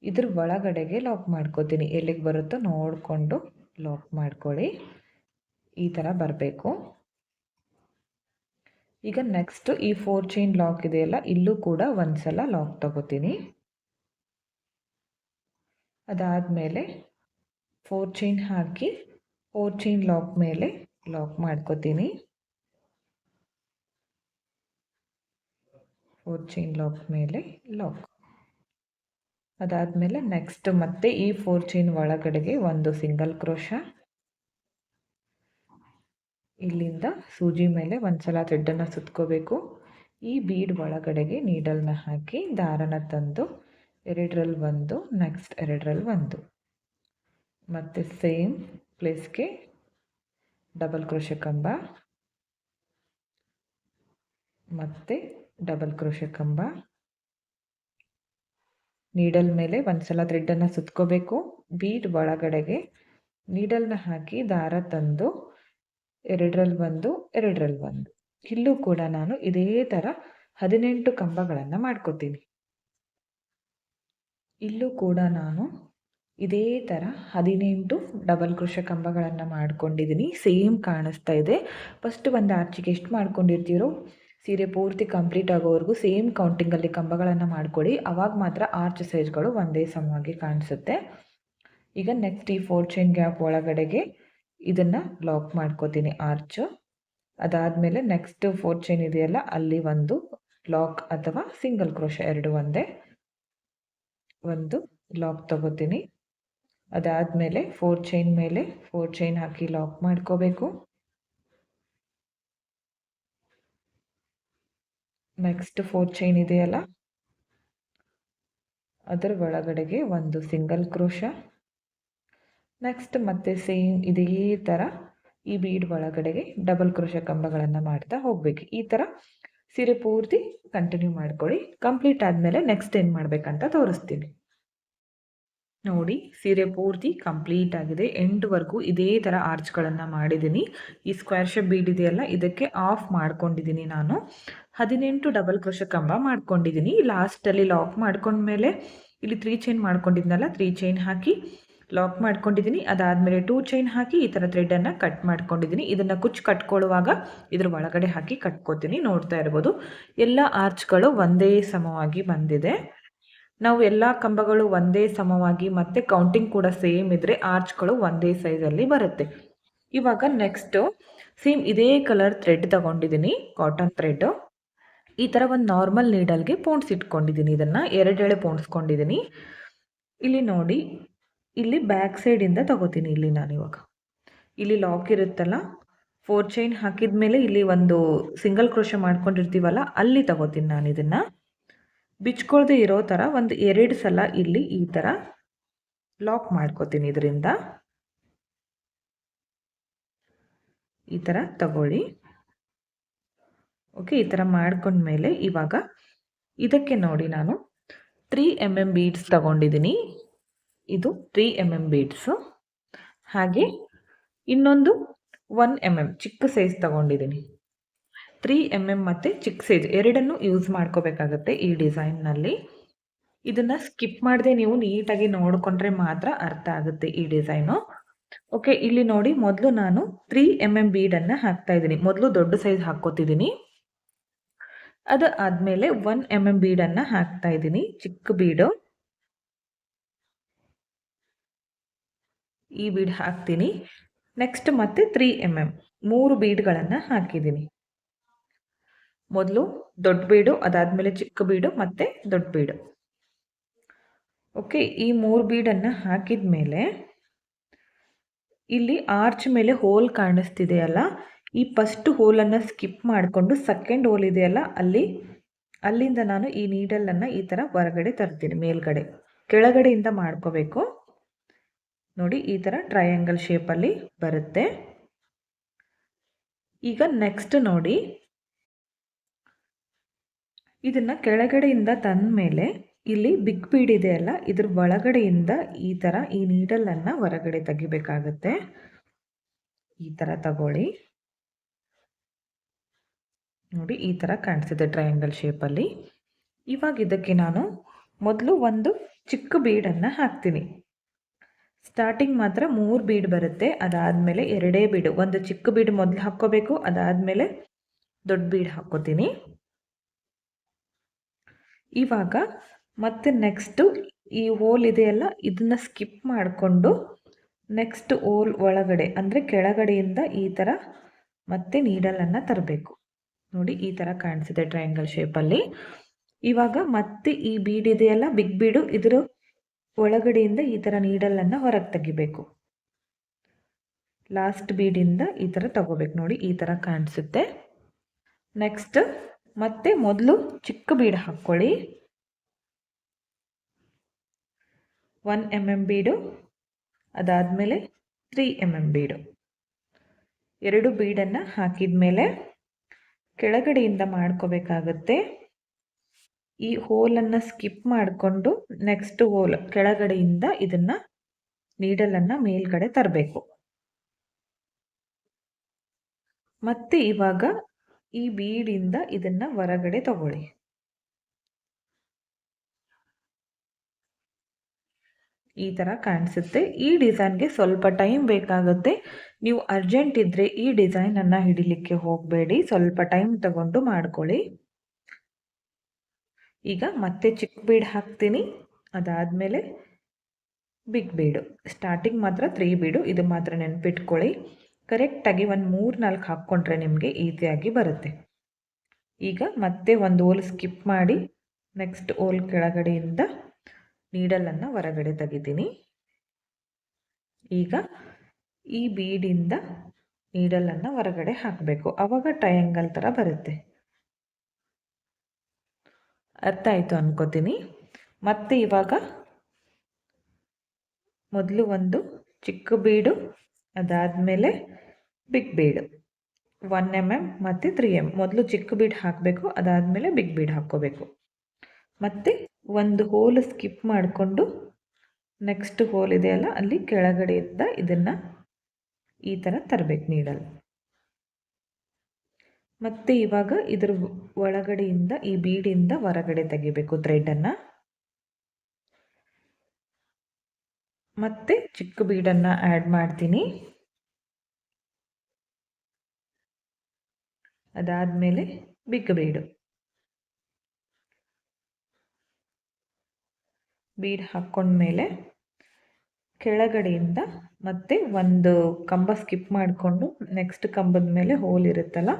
ಇದ್ರ ಒಳಗಡೆಗೆ ಲಾಕ್ ಮಾಡ್ಕೋತೀನಿ. ಎಲ್ಲಿಗೆ ಬರುತ್ತೋ ನೋಡಿಕೊಂಡು ಲಾಕ್ ಮಾಡ್ಕೊಳ್ಳಿ. ಈ ಥರ ಬರಬೇಕು. ಈಗ ನೆಕ್ಸ್ಟ್ ಈ ಫೋರ್ ಚೈನ್ ಲಾಕ್ ಇದೆಯಲ್ಲ ಇಲ್ಲೂ ಕೂಡ ಒಂದ್ಸಲ ಲಾಕ್ ತಗೋತೀನಿ. ಅದಾದಮೇಲೆ ಫೋರ್ ಚೈನ್ ಹಾಕಿ ಫೋರ್ ಚೈನ್ ಲಾಕ್ ಮೇಲೆ ಲಾಕ್ ಮಾಡ್ಕೋತೀನಿ. ಫೋರ್ ಚೈನ್ ಲಾಕ್ ಮೇಲೆ ಲಾಕ್ ಅದಾದಮೇಲೆ ನೆಕ್ಸ್ಟ್ ಮತ್ತೆ ಈ ಫೋರ್ ಚೈನ್ ಒಳಗಡೆಗೆ ಒಂದು ಸಿಂಗಲ್ ಕ್ರೋಶ ಇಲ್ಲಿಂದ ಸೂಜಿ ಮೇಲೆ ಒಂದು ಸಲ ಥ್ರೆಡ್ಡನ್ನು ಸುತ್ಕೋಬೇಕು. ಈ ಬೀಡ್ ಒಳಗಡೆಗೆ ನೀಡಲ್ನ ಹಾಕಿ ದಾರನ ತಂದು ಎರಡರಲ್ಲಿ ಒಂದು ನೆಕ್ಸ್ಟ್ ಎರಡರಲ್ಲಿ ಒಂದು. ಮತ್ತು ಸೇಮ್ ಪ್ಲೇಸ್ಗೆ ಡಬಲ್ ಕ್ರೋಶ ಕಂಬ. ಮತ್ತು ಡಬಲ್ ಕ್ರೋಶ ಕಂಬ. ನೀಡಲ್ ಮೇಲೆ ಒಂದ್ಸಲ ಥ್ರೆಡ್ಡನ್ನು ಸುತ್ಕೋಬೇಕು. ಬೀಡ್ ಒಳಗಡೆಗೆ ನೀಡಲ್ನ ಹಾಕಿ ದಾರ ತಂದು ಎರಡರಲ್ಲಿ ಒಂದು ಎರಡರಲ್ಲಿ ಒಂದು. ಇಲ್ಲೂ ಕೂಡ ನಾನು ಇದೇ ಥರ ಹದಿನೆಂಟು ಕಂಬಗಳನ್ನು ಮಾಡ್ಕೋತೀನಿ. ಇಲ್ಲೂ ಕೂಡ ನಾನು ಇದೇ ಥರ ಹದಿನೆಂಟು ಡಬಲ್ ಕೃಷ ಕಂಬಗಳನ್ನು ಮಾಡ್ಕೊಂಡಿದ್ದೀನಿ ಸೇಮ್ ಕಾಣಿಸ್ತಾ ಇದೆ. ಫಸ್ಟ್ ಒಂದು ಆರ್ಚಿಗೆ ಎಷ್ಟು ಮಾಡ್ಕೊಂಡಿರ್ತೀರೋ ಸೀರೆ ಪೂರ್ತಿ ಕಂಪ್ಲೀಟ್ ಆಗೋವರೆಗೂ ಸೇಮ್ ಕೌಂಟಿಂಗಲ್ಲಿ ಕಂಬಗಳನ್ನು ಮಾಡಿಕೊಡಿ. ಅವಾಗ ಮಾತ್ರ ಆರ್ಚ್ ಸೈಜ್ಗಳು ಒಂದೇ ಸಮವಾಗಿ ಕಾಣಿಸುತ್ತೆ. ಈಗ ನೆಕ್ಸ್ಟ್ ಈ ಫೋರ್ ಚೈನ್ ಗ್ಯಾಪ್ ಒಳಗಡೆಗೆ ಇದನ್ನು ಲಾಕ್ ಮಾಡ್ಕೋತೀನಿ ಆರ್ಚು ಅದಾದಮೇಲೆ ನೆಕ್ಸ್ಟ್ ಫೋರ್ ಚೈನ್ ಇದೆಯಲ್ಲ, ಅಲ್ಲಿ ಒಂದು ಲಾಕ್ ಅಥವಾ ಸಿಂಗಲ್ ಕ್ರೋಶ ಎರಡು ಒಂದೇ ಒಂದು ಲಾಕ್ ತಗೋತೀನಿ. ಅದಾದಮೇಲೆ ಫೋರ್ ಚೈನ್ ಮೇಲೆ ಫೋರ್ ಚೈನ್ ಹಾಕಿ ಲಾಕ್ ಮಾಡ್ಕೋಬೇಕು. ನೆಕ್ಸ್ಟ್ ಫೋರ್ ಚೈನ್ ಇದೆಯಲ್ಲ? ಅದರ ಒಳಗಡೆಗೆ ಒಂದು ಸಿಂಗಲ್ ಕ್ರೋಶ ನೆಕ್ಸ್ಟ್ ಮತ್ತೆ ಸೇಮ್ ಇದೇ ಥರ ಈ ಬೀಡ್ ಒಳಗಡೆಗೆ ಡಬಲ್ ಕ್ರೋಶ ಕಂಬಗಳನ್ನು ಮಾಡ್ತಾ ಹೋಗ್ಬೇಕು. ಈ ಥರ ಸೀರೆ ಪೂರ್ತಿ ಕಂಟಿನ್ಯೂ ಮಾಡ್ಕೊಳ್ಳಿ. ಕಂಪ್ಲೀಟ್ ಆದಮೇಲೆ ನೆಕ್ಸ್ಟ್ ಏನು ಮಾಡಬೇಕಂತ ತೋರಿಸ್ತೀನಿ. ನೋಡಿ, ಸೀರೆ ಪೂರ್ತಿ ಕಂಪ್ಲೀಟ್ ಆಗಿದೆ. ಎಂಡ್ವರೆಗೂ ಇದೇ ಥರ ಆರ್ಚ್ಗಳನ್ನು ಮಾಡಿದ್ದೀನಿ. ಈ ಸ್ಕ್ವೇರ್ ಶೇಪ್ ಬೀಡ್ ಇದೆಯಲ್ಲ, ಇದಕ್ಕೆ ಆಫ್ ಮಾಡ್ಕೊಂಡಿದ್ದೀನಿ ನಾನು. ಹದಿನೆಂಟು ಡಬಲ್ ಕ್ರೋಶ ಕಂಬ ಮಾಡ್ಕೊಂಡಿದ್ದೀನಿ. ಲಾಸ್ಟಲ್ಲಿ ಲಾಕ್ ಮಾಡ್ಕೊಂಡ್ಮೇಲೆ ಇಲ್ಲಿ ತ್ರೀ ಚೈನ್ ಮಾಡ್ಕೊಂಡಿದ್ನಲ್ಲ, ತ್ರೀ ಚೈನ್ ಹಾಕಿ ಲಾಕ್ ಮಾಡ್ಕೊಂಡಿದ್ದೀನಿ. ಅದಾದಮೇಲೆ ಟೂ ಚೈನ್ ಹಾಕಿ ಈ ಥರ ಥ್ರೆಡನ್ನು ಕಟ್ ಮಾಡ್ಕೊಂಡಿದ್ದೀನಿ. ಇದನ್ನು ಕುಚ್ಚು ಕಟ್ಕೊಳ್ಳುವಾಗ ಇದ್ರ ಒಳಗಡೆ ಹಾಕಿ ಕಟ್ಕೋತೀನಿ. ನೋಡ್ತಾ ಇರ್ಬೋದು. ಎಲ್ಲ ಆರ್ಚ್ಗಳು ಒಂದೇ ಸಮವಾಗಿ ಬಂದಿದೆ. ನಾವು ಎಲ್ಲ ಕಂಬಗಳು ಒಂದೇ ಸಮವಾಗಿ ಮತ್ತು ಕೌಂಟಿಂಗ್ ಕೂಡ ಸೇಮ್ ಇದ್ದರೆ ಆರ್ಚ್ಗಳು ಒಂದೇ ಸೈಜಲ್ಲಿ ಬರುತ್ತೆ. ಇವಾಗ ನೆಕ್ಸ್ಟು ಸೇಮ್ ಇದೇ ಕಲರ್ ಥ್ರೆಡ್ ತಗೊಂಡಿದ್ದೀನಿ ಕಾಟನ್ ಥ್ರೆಡ್ ಈ ಥರ ಒಂದು ನಾರ್ಮಲ್ ನೀಡಲ್ಗೆ ಪೋಣಿಸಿಟ್ಕೊಂಡಿದ್ದೀನಿ ಇದನ್ನು ಎರಡೆಳೆ ಪೋಣಿಸ್ಕೊಂಡಿದ್ದೀನಿ ಇಲ್ಲಿ ನೋಡಿ, ಇಲ್ಲಿ ಬ್ಯಾಕ್ ಸೈಡಿಂದ ತಗೋತೀನಿ ಇಲ್ಲಿ ನಾನು ಇವಾಗ. ಇಲ್ಲಿ ಲಾಕ್ ಇರುತ್ತಲ್ಲ ಫೋರ್ ಚೈನ್ ಹಾಕಿದ ಮೇಲೆ ಇಲ್ಲಿ ಒಂದು ಸಿಂಗಲ್ ಕ್ರೋಶ ಮಾಡ್ಕೊಂಡಿರ್ತೀವಲ್ಲ, ಅಲ್ಲಿ ತಗೋತೀನಿ ನಾನು ಇದನ್ನು. ಬಿಚ್ಕೊಳ್ದೆ ಇರೋ ಥರ ಒಂದು ಎರಡು ಸಲ ಇಲ್ಲಿ ಈ ಥರ ಲಾಕ್ ಮಾಡ್ಕೋತೀನಿ ಇದರಿಂದ. ಈ ಥರ ತಗೊಳ್ಳಿ. ಓಕೆ ಈ ಥರ ಮಾಡ್ಕೊಂಡ್ಮೇಲೆ ಇವಾಗ ಇದಕ್ಕೆ ನೋಡಿ ನಾನು ತ್ರೀ ಎಂ ಎಂ ಬೀಡ್ಸ್ ತಗೊಂಡಿದ್ದೀನಿ. ಇದು ತ್ರೀ ಎಂ ಎಂ ಬೀಡ್ಸು ಹಾಗೆ ಇನ್ನೊಂದು ಒನ್ ಎಂ ಎಂ ಚಿಕ್ಕ ಸೈಜ್ ತಗೊಂಡಿದ್ದೀನಿ. ತ್ರೀ ಎಂ ಎಂ ಮತ್ತು ಚಿಕ್ಕ ಸೈಜ್ ಎರಡನ್ನು ಯೂಸ್ ಮಾಡ್ಕೋಬೇಕಾಗತ್ತೆ ಈ ಡಿಸೈನ್ನಲ್ಲಿ ಇದನ್ನು ಸ್ಕಿಪ್ ಮಾಡದೆ ನೀವು ನೀಟಾಗಿ ನೋಡಿಕೊಂಡ್ರೆ ಮಾತ್ರ ಅರ್ಥ ಆಗುತ್ತೆ ಈ ಡಿಸೈನು ಓಕೆ ಇಲ್ಲಿ ನೋಡಿ ಮೊದಲು ನಾನು ತ್ರೀ ಎಂ ಎಂ ಬೀಡನ್ನು ಹಾಕ್ತಾ ಇದ್ದೀನಿ. ಮೊದಲು ದೊಡ್ಡ ಸೈಜ್ ಹಾಕ್ಕೋತಿದ್ದೀನಿ. ಅದು ಆದಮೇಲೆ ಒನ್ ಎಂ ಎಂ ಬೀಡನ್ನು ಹಾಕ್ತಾ ಇದ್ದೀನಿ, ಚಿಕ್ಕ ಬೀಡು ಈ ಬೀಡ್ ಹಾಕ್ತೀನಿ. ನೆಕ್ಸ್ಟ್ ಮತ್ತೆ ತ್ರೀ ಎಂ ಎಂ ಮೂರು ಬೀಡ್ಗಳನ್ನು ಹಾಕಿದ್ದೀನಿ. ಮೊದಲು ದೊಡ್ಡ ಬೀಡು, ಅದಾದಮೇಲೆ ಚಿಕ್ಕ ಬೀಡು, ಮತ್ತು ದೊಡ್ಡ ಬೀಡು. ಓಕೆ ಈ ಮೂರು ಬೀಡನ್ನು ಹಾಕಿದ ಮೇಲೆ ಇಲ್ಲಿ ಆರ್ಚ್ ಮೇಲೆ ಹೋಲ್ ಕಾಣಿಸ್ತಿದೆಯಲ್ಲ ಈ ಫಸ್ಟ್ ಹೋಲನ್ನು ಸ್ಕಿಪ್ ಮಾಡಿಕೊಂಡು ಸೆಕೆಂಡ್ ಹೋಲ್ ಇದೆಯಲ್ಲ ಅಲ್ಲಿ? ಅಲ್ಲಿಂದ ನಾನು ಈ ನೀಡಲನ್ನು ಈ ಥರ ಹೊರಗಡೆ ತರ್ತೀನಿ, ಮೇಲ್ಗಡೆ. ಕೆಳಗಡೆಯಿಂದ ಮಾಡ್ಕೋಬೇಕು. ನೋಡಿ, ಈ ಥರ ಟ್ರಯಾಂಗಲ್ ಶೇಪಲ್ಲಿ ಬರುತ್ತೆ. ಈಗ ನೆಕ್ಸ್ಟ್ ನೋಡಿ ಇದನ್ನು ಕೆಳಗಡೆಯಿಂದ ತಂದ ಮೇಲೆ ಇಲ್ಲಿ ಬಿಗ್ ಬೀಡ್ ಇದೆ ಅಲ್ಲ, ಇದ್ರ ಒಳಗಡೆಯಿಂದ ಈ ಥರ ಈ ನೀಡಲನ್ನು ಹೊರಗಡೆ ತೆಗಿಬೇಕಾಗತ್ತೆ. ಈ ಥರ ತಗೊಳ್ಳಿ. ನೋಡಿ, ಈ ಥರ ಕಾಣಿಸಿದೆ ಟ್ರಯಾಂಗಲ್ ಶೇಪಲ್ಲಿ ಇವಾಗ ಇದಕ್ಕೆ ನಾನು ಮೊದಲು ಒಂದು ಚಿಕ್ಕ ಬೀಡನ್ನು ಹಾಕ್ತೀನಿ. ಸ್ಟಾರ್ಟಿಂಗ್ ಮಾತ್ರ ಮೂರು ಬೀಡ್ ಬರುತ್ತೆ, ಅದಾದಮೇಲೆ ಎರಡೇ ಬೀಡು ಒಂದು ಚಿಕ್ಕ ಬೀಡ್ ಮೊದಲು ಹಾಕ್ಕೋಬೇಕು, ಅದಾದಮೇಲೆ ದೊಡ್ಡ ಬೀಡ್ ಹಾಕ್ಕೋತೀನಿ. ಇವಾಗ ಮತ್ತೆ ನೆಕ್ಸ್ಟು ಈ ಹೋಲ್ ಇದೆಯಲ್ಲ, ಇದನ್ನು ಸ್ಕಿಪ್ ಮಾಡಿಕೊಂಡು ನೆಕ್ಸ್ಟ್ ಹೋಲ್ ಒಳಗಡೆ, ಅಂದರೆ ಕೆಳಗಡೆಯಿಂದ ಈ ಥರ ಮತ್ತೆ ನೀಡಲನ್ನು ತರಬೇಕು. ನೋಡಿ, ಈ ಥರ ಕಾಣಿಸಿದೆ ಟ್ರಯಾಂಗಲ್ ಶೇಪಲ್ಲಿ ಇವಾಗ ಮತ್ತೆ ಈ ಬೀಡ್ ಇದೆಯಲ್ಲ ಬಿಗ್ ಬೀಡು ಇದರ ಒಳಗಡೆಯಿಂದ ಈ ಥರ ನೀಡಲನ್ನು ಹೊರಗೆ ತೆಗಿಬೇಕು. ಲಾಸ್ಟ್ ಬೀಡಿಂದ ಈ ಥರ ತಗೋಬೇಕು. ನೋಡಿ, ಈ ಥರ ಕಾಣಿಸುತ್ತೆ. ನೆಕ್ಸ್ಟ್ ಮತ್ತೆ ಮೊದಲು ಚಿಕ್ಕ ಬೀಡ್ ಹಾಕ್ಕೊಳ್ಳಿ. ಒನ್ ಎಂ ಎಂ ಬೀಡು, ಅದಾದಮೇಲೆ ತ್ರೀ ಎಂ ಎಂ ಬೀಡು. ಎರಡು ಬೀಡನ್ನು ಹಾಕಿದ ಮೇಲೆ ಕೆಳಗಡೆಯಿಂದ ಮಾಡ್ಕೋಬೇಕಾಗತ್ತೆ. ಈ ಹೋಲನ್ನು ಸ್ಕಿಪ್ ಮಾಡಿಕೊಂಡು ನೆಕ್ಸ್ಟ್ ಹೋಲ್ ಕೆಳಗಡೆಯಿಂದ ಇದನ್ನು ನೀಡಲನ್ನು ಮೇಲ್ಗಡೆ ತರಬೇಕು. ಮತ್ತೆ ಇವಾಗ ಈ ಬೀಡಿಂದ ಇದನ್ನು ಹೊರಗಡೆ ತಗೊಳ್ಳಿ. ಈ ಥರ ಕಾಣಿಸುತ್ತೆ. ಈ ಡಿಸೈನ್ಗೆ ಸ್ವಲ್ಪ ಟೈಮ್ ಬೇಕಾಗುತ್ತೆ. ನೀವು ಅರ್ಜೆಂಟ್ ಇದ್ದರೆ ಈ ಡಿಸೈನನ್ನು ಹಿಡಿಲಿಕ್ಕೆ ಹೋಗಬೇಡಿ. ಸ್ವಲ್ಪ ಟೈಮ್ ತಗೊಂಡು ಮಾಡ್ಕೊಳ್ಳಿ. ಈಗ ಮತ್ತೆ ಚಿಕ್ಕ ಬೀಡ್ ಹಾಕ್ತೀನಿ. ಅದಾದ್ಮೇಲೆ ಬಿಗ್ ಬೀಡು ಸ್ಟಾರ್ಟಿಂಗ್ ಮಾತ್ರ ತ್ರೀ ಬೀಡು ಇದು ಮಾತ್ರ ನೆನಪಿಟ್ಕೊಳ್ಳಿ. ಕರೆಕ್ಟಾಗಿ ಒಂದು ಮೂರು ನಾಲ್ಕು ಹಾಕ್ಕೊಂಡ್ರೆ ನಿಮಗೆ ಈಸಿಯಾಗಿ ಬರುತ್ತೆ. ಈಗ ಮತ್ತೆ ಒಂದು ಓಲ್ ಸ್ಕಿಪ್ ಮಾಡಿ ನೆಕ್ಸ್ಟ್ ಓಲ್ ಕೆಳಗಡೆಯಿಂದ ನೀಡಲನ್ನು ಹೊರಗಡೆ ತೆಗಿತೀನಿ. ಈಗ ಈ ಬೀಡಿಂದ ನೀಡಲನ್ನು ಹೊರಗಡೆ ಹಾಕಬೇಕು. ಆವಾಗ ಟ್ರಯಾಂಗಲ್ ಥರ ಬರುತ್ತೆ. ಅರ್ಥ ಆಯಿತು ಅನ್ಕೋತೀನಿ. ಮತ್ತೆ ಇವಾಗ ಮೊದಲು ಒಂದು ಚಿಕ್ಕ ಬೀಡು ಅದಾದಮೇಲೆ big bead one M M ಮತ್ತು ತ್ರೀ ಎಂ ಮೊದಲು ಚಿಕ್ಕ ಬೀಡ್ ಹಾಕಬೇಕು, ಅದಾದಮೇಲೆ ಬಿಗ್ ಬೀಡ್ ಹಾಕ್ಕೋಬೇಕು. ಮತ್ತು ಒಂದು ಹೋಲ್ ಸ್ಕಿಪ್ ಮಾಡಿಕೊಂಡು ನೆಕ್ಸ್ಟ್ ಹೋಲ್ ಇದೆಯಲ್ಲ ಅಲ್ಲಿ ಕೆಳಗಡೆಯಿಂದ ಇದನ್ನು ಈ ಥರ ತರಬೇಕು ನೀಡಲ್ಲಿ ಮತ್ತು ಇವಾಗ ಇದ್ರ ಒಳಗಡೆಯಿಂದ, ಈ ಬೀಡಿಂದ ಹೊರಗಡೆ ತೆಗಿಬೇಕು ಥ್ರೆಡನ್ನು ಮತ್ತೆ ಚಿಕ್ಕ ಬೀಡನ್ನು ಆ್ಯಡ್ ಮಾಡ್ತೀನಿ. ಅದಾದಮೇಲೆ ಬಿಗ್ ಬೀಡು. ಬೀಡ್ ಹಾಕ್ಕೊಂಡ್ಮೇಲೆ ಕೆಳಗಡೆಯಿಂದ ಮತ್ತೆ ಒಂದು ಕಂಬ ಸ್ಕಿಪ್ ಮಾಡಿಕೊಂಡು ನೆಕ್ಸ್ಟ್ ಕಂಬದ ಮೇಲೆ ಹೋಲ್ ಇರುತ್ತಲ್ಲ,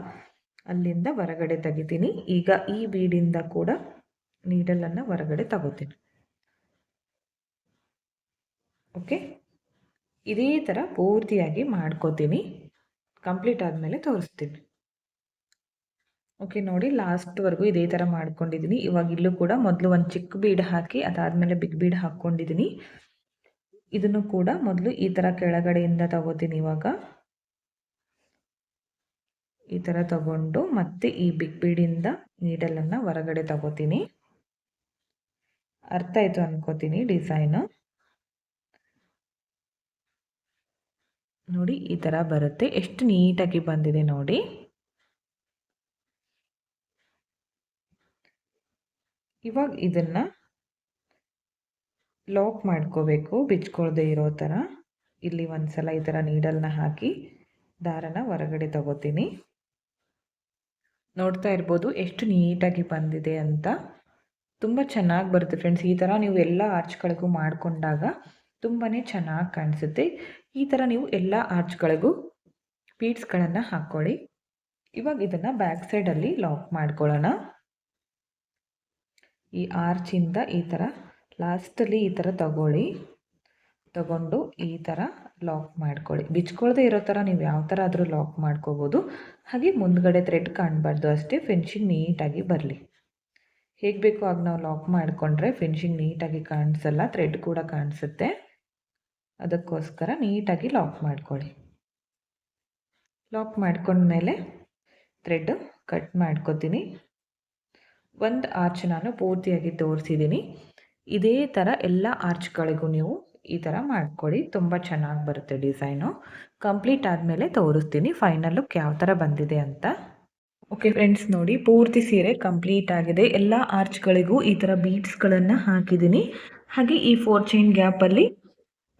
ಅಲ್ಲಿಂದ ಹೊರಗಡೆ ತೆಗಿತೀನಿ. ಈಗ ಈ ಬೀಡಿಂದ ಕೂಡ ನೀಡಲನ್ನು ಹೊರಗಡೆ ತಗೋತೀನಿ. ಓಕೆ ಇದೇ ಥರ ಪೂರ್ತಿಯಾಗಿ ಮಾಡ್ಕೋತೀನಿ. ಕಂಪ್ಲೀಟ್ ಆದಮೇಲೆ ತೋರಿಸ್ತೀನಿ. ಓಕೆ ನೋಡಿ ಲಾಸ್ಟ್ವರೆಗೂ ಇದೇ ಥರ ಮಾಡ್ಕೊಂಡಿದ್ದೀನಿ ಇವಾಗ ಇಲ್ಲೂ ಕೂಡ ಮೊದಲು ಒಂದು ಚಿಕ್ಕ ಬೀಡ್ ಹಾಕಿ, ಅದಾದಮೇಲೆ ಬಿಗ್ ಬೀಡ್ ಹಾಕ್ಕೊಂಡಿದ್ದೀನಿ ಇದನ್ನು ಕೂಡ ಮೊದಲು ಈ ಥರ ಕೆಳಗಡೆಯಿಂದ ತಗೋತೀನಿ ಇವಾಗ. ಈ ಥರ ತಗೊಂಡು ಮತ್ತೆ ಈ ಬಿಗ್ ಬೀಡಿಂದ ನೀಡಲನ್ನು ಹೊರಗಡೆ ತಗೋತೀನಿ. ಅರ್ಥ ಆಯಿತು ಅನ್ಕೋತೀನಿ ಡಿಸೈನು. ನೋಡಿ, ಈ ಥರ ಬರುತ್ತೆ. ಎಷ್ಟು ನೀಟಾಗಿ ಬಂದಿದೆ ನೋಡಿ. ಇವಾಗ ಇದನ್ನು ಲಾಕ್ ಮಾಡ್ಕೋಬೇಕು, ಬಿಚ್ಕೊಳ್ದೆ ಇರೋ ಥರ ಇಲ್ಲಿ ಒಂದು ಸಲ ಈ ಥರ ನೀಡಲ್ನ ಹಾಕಿ ದಾರನ ಹೊರಗಡೆ ತಗೋತೀನಿ. ನೋಡ್ತಾ ಇರ್ಬೋದು ಎಷ್ಟು ನೀಟಾಗಿ ಬಂದಿದೆ ಅಂತ. ತುಂಬ ಚೆನ್ನಾಗಿ ಬರುತ್ತೆ ಫ್ರೆಂಡ್ಸ್. ಈ ಥರ ನೀವು ಎಲ್ಲ ಆರ್ಚ್ಗಳಿಗೂ ಮಾಡಿಕೊಂಡಾಗ ತುಂಬಾ ಚೆನ್ನಾಗಿ ಕಾಣಿಸುತ್ತೆ. ಈ ಥರ ನೀವು ಎಲ್ಲ ಆರ್ಚ್ಗಳಿಗೂ ಪೀಟ್ಸ್ಗಳನ್ನು ಹಾಕ್ಕೊಳ್ಳಿ. ಇವಾಗ ಇದನ್ನು ಬ್ಯಾಕ್ ಸೈಡಲ್ಲಿ ಲಾಕ್ ಮಾಡ್ಕೊಳ್ಳೋಣ. ಈ ಆರ್ಚಿಂದ ಈ ಥರ ಲಾಸ್ಟಲ್ಲಿ ಈ ಥರ ತಗೊಳ್ಳಿ. ತಗೊಂಡು ಈ ಥರ ಲಾಕ್ ಮಾಡ್ಕೊಳ್ಳಿ. ಬಿಚ್ಕೊಳ್ದೆ ಇರೋ ಥರ ನೀವು ಯಾವ ಥರ ಆದರೂ ಲಾಕ್ ಮಾಡ್ಕೋಬೋದು. ಹಾಗೆ ಮುಂದ್ಗಡೆ ಥ್ರೆಡ್ ಕಾಣಬಾರ್ದು, ಅಷ್ಟೇ ಫಿನಿಶಿಂಗ್ ನೀಟಾಗಿ ಬರಲಿ. ಹೇಗೆ ಬೇಕೋ ಆಗ ನಾವು ಲಾಕ್ ಮಾಡಿಕೊಂಡ್ರೆ ಫಿನಿಶಿಂಗ್ ನೀಟಾಗಿ ಕಾಣಿಸಲ್ಲ ಥ್ರೆಡ್ ಕೂಡ ಕಾಣಿಸುತ್ತೆ. ಅದಕ್ಕೋಸ್ಕರ ನೀಟಾಗಿ ಲಾಕ್ ಮಾಡ್ಕೊಳ್ಳಿ. ಲಾಕ್ ಮಾಡ್ಕೊಂಡ್ಮೇಲೆ ಥ್ರೆಡ್ ಕಟ್ ಮಾಡ್ಕೊತೀನಿ. ಒಂದು ಆರ್ಚ್ ನಾನು ಪೂರ್ತಿಯಾಗಿ ತೋರಿಸಿದ್ದೀನಿ ಇದೇ ಥರ ಎಲ್ಲ ಆರ್ಚ್ಗಳಿಗೂ ನೀವು ಈ ಥರ ಮಾಡ್ಕೊಳ್ಳಿ. ತುಂಬ ಚೆನ್ನಾಗಿ ಬರುತ್ತೆ ಡಿಸೈನು. ಕಂಪ್ಲೀಟ್ ಆದಮೇಲೆ ತೋರಿಸ್ತೀನಿ ಫೈನಲ್ ಲುಕ್ ಯಾವ ಥರ ಬಂದಿದೆ ಅಂತ. ಓಕೆ ಫ್ರೆಂಡ್ಸ್, ನೋಡಿ ಪೂರ್ತಿ ಸೀರೆ ಕಂಪ್ಲೀಟ್ ಆಗಿದೆ. ಎಲ್ಲ ಆರ್ಚ್ಗಳಿಗೂ ಈ ಥರ ಬೀಟ್ಸ್ಗಳನ್ನು ಹಾಕಿದ್ದೀನಿ ಹಾಗೆ ಈ ಫೋರ್ ಚೈನ್ ಗ್ಯಾಪಲ್ಲಿ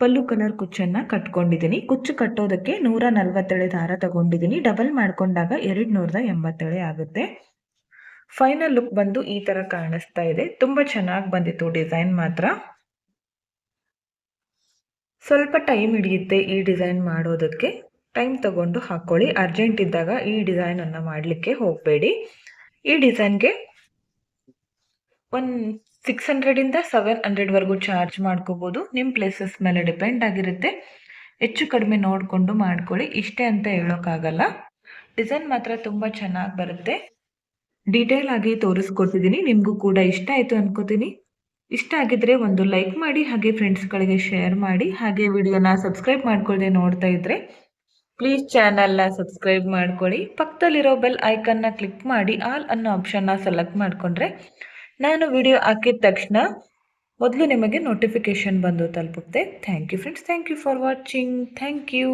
ಪಲ್ಲು ಕಲರ್ ಕುಚ್ಚನ್ನು ಕಟ್ಕೊಂಡಿದ್ದೀನಿ. ಕುಚ್ಚು ಕಟ್ಟೋದಕ್ಕೆ ನೂರ ನಲ್ವತ್ತೇಳೆ ದಾರ ತಗೊಂಡಿದ್ದೀನಿ. ಡಬಲ್ ಮಾಡ್ಕೊಂಡಾಗ ಎರಡು ನೂರದ ಎಂಬತ್ತೇಳೆ ಆಗುತ್ತೆ. ಫೈನಲ್ ಲುಕ್ ಬಂದು ಈ ಥರ ಕಾಣಿಸ್ತಾ ಇದೆ. ತುಂಬ ಚೆನ್ನಾಗಿ ಬಂದಿತ್ತು ಡಿಸೈನ್ ಮಾತ್ರ. ಸ್ವಲ್ಪ ಟೈಮ್ ಹಿಡಿಯುತ್ತೆ ಈ ಡಿಸೈನ್ ಮಾಡೋದಕ್ಕೆ. ಟೈಮ್ ತಗೊಂಡು ಹಾಕ್ಕೊಳ್ಳಿ ಅರ್ಜೆಂಟ್ ಇದ್ದಾಗ ಈ ಡಿಸೈನನ್ನು ಮಾಡಲಿಕ್ಕೆ ಹೋಗಬೇಡಿ. ಈ ಡಿಸೈನ್ಗೆ ಒಂದು ಸಿಕ್ಸ್ ಹಂಡ್ರೆಡಿಂದ ಸೆವೆನ್ ಹಂಡ್ರೆಡ್ವರೆಗೂ ಚಾರ್ಜ್ ಮಾಡ್ಕೋಬೋದು. ನಿಮ್ಮ ಪ್ಲೇಸಸ್ ಮೇಲೆ ಡಿಪೆಂಡ್ ಆಗಿರುತ್ತೆ. ಹೆಚ್ಚು ಕಡಿಮೆ ನೋಡಿಕೊಂಡು ಮಾಡ್ಕೊಳ್ಳಿ. ಇಷ್ಟೇ ಅಂತ ಹೇಳೋಕ್ಕಾಗಲ್ಲ. ಡಿಸೈನ್ ಮಾತ್ರ ತುಂಬ ಚೆನ್ನಾಗಿ ಬರುತ್ತೆ. ಡೀಟೇಲ್ ಆಗಿ ತೋರಿಸ್ಕೊಟ್ಟಿದ್ದೀನಿ ನಿಮಗೂ ಕೂಡ ಇಷ್ಟ ಆಯಿತು ಅನ್ಕೋತೀನಿ. ಇಷ್ಟ ಆಗಿದ್ರೆ ಒಂದು ಲೈಕ್ ಮಾಡಿ, ಹಾಗೆ ಫ್ರೆಂಡ್ಸ್ಗಳಿಗೆ ಶೇರ್ ಮಾಡಿ, ಹಾಗೆ ವಿಡಿಯೋನ ಸಬ್ಸ್ಕ್ರೈಬ್ ಮಾಡ್ಕೊಳ್ಳದೆ ನೋಡ್ತಾ ಇದ್ರೆ ಪ್ಲೀಸ್ ಚಾನಲ್ನ ಸಬ್ಸ್ಕ್ರೈಬ್ ಮಾಡ್ಕೊಳ್ಳಿ. ಪಕ್ಕದಲ್ಲಿರೋ ಬೆಲ್ ಐಕನ್ನ ಕ್ಲಿಕ್ ಮಾಡಿ ಆಲ್ ಅನ್ನೋ ಆಪ್ಷನ್ನ ಸೆಲೆಕ್ಟ್ ಮಾಡಿಕೊಂಡ್ರೆ ನಾನು ವಿಡಿಯೋ ಹಾಕಿದ ತಕ್ಷಣ ಮೊದಲು ನಿಮಗೆ ನೋಟಿಫಿಕೇಶನ್ ಬಂದು ತಲುಪುತ್ತೆ. Thank you friends thank you for watching thank you